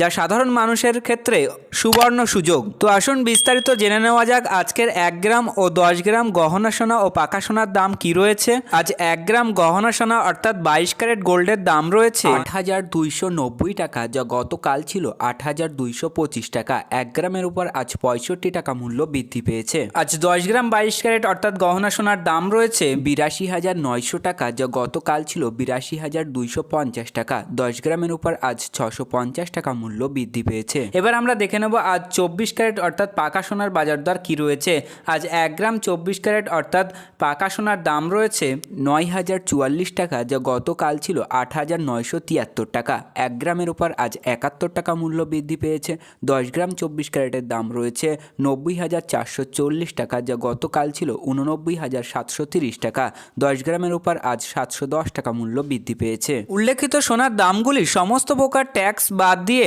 যা সাধারণ মানুষের ক্ষেত্রে সুবর্ণ সুযোগ। তো আসুন বিস্তারিত জেনে নেওয়া যাক আজকের এক গ্রাম ও দশ গ্রাম গহনা সোনা ও পাকা সোনার দাম কি রয়েছে। আজ এক গ্রাম গহনা সোনা অর্থাৎ বাইশ ক্যারেট গোল্ডের দাম রয়েছে। আট হাজার দুইশো নব্বই টাকা যা গতকাল ছিল আট হাজার দুইশো পঁচিশ টাকা। এক গ্রামের উপর আজ পঁয়ষট্টি টাকা মূল্য বৃদ্ধি পেয়েছে। আজ দশ গ্রাম বাইশ ক্যারেট অর্থাৎ গহনা সোনার দাম রয়েছে। বিরাশি হাজার নয়শো টাকা যা গতকাল ছিল বিরাশি হাজার দুইশো পঞ্চাশ টাকা। দশ গ্রামের উপর আজ ছশো পঞ্চাশ টাকা মূল্য বৃদ্ধি পেয়েছে। এবার আমরা দেখে নেব আজ চব্বিশ ক্যারেট অর্থাৎ পাকা সোনার বাজার দর কী রয়েছে। আজ এক গ্রাম চব্বিশ ক্যারেট অর্থাৎ পাকা সোনার দাম রয়েছে নয় হাজার চুয়াল্লিশ টাকা, যা গতকাল ছিল আট হাজার নয়শো তিয়াত্তর টাকা। এক গ্রামের উপর আজ একাত্তর টাকা মূল্য বৃদ্ধি পেয়েছে। দশ গ্রাম চব্বিশ ক্যারেটের দাম রয়েছে নব্বই হাজার চারশো চল্লিশ টাকা, যা গতকাল ছিল উননব্বই হাজার সাতশো তিরিশ টাকা। দশ গ্রামের উপর আজ সাতশো দশ টাকা মূল্য বৃদ্ধি পেয়েছে। উল্লেখিত সোনার দামগুলি সমস্ত প্রকার ট্যাক্স বাদ দিয়ে